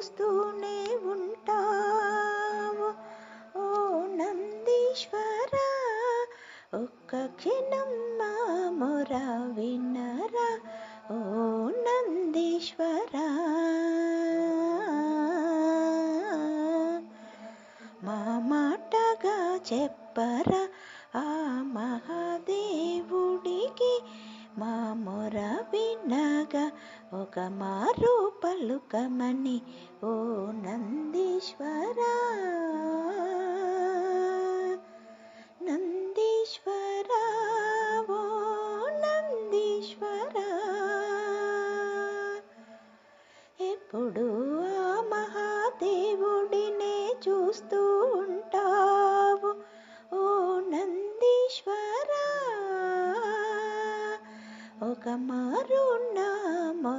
చూస్తూనే ఉంటావు. ఓ నందీశ్వర ఒక్క క్షణం మా మొర విన్నరా ఓ నందీశ్వర మా మాటగా చెప్పరా. ఆ మహా మోగమారు పలుకమని ఓ నందీశ్వర! నందీశ్వర ఓ నందీశ్వర! ఎప్పుడు ఆ మహాదేవుడినే చూస్తూ ఉంటావు ఓ నందీశ్వర? ఒక మారున్నా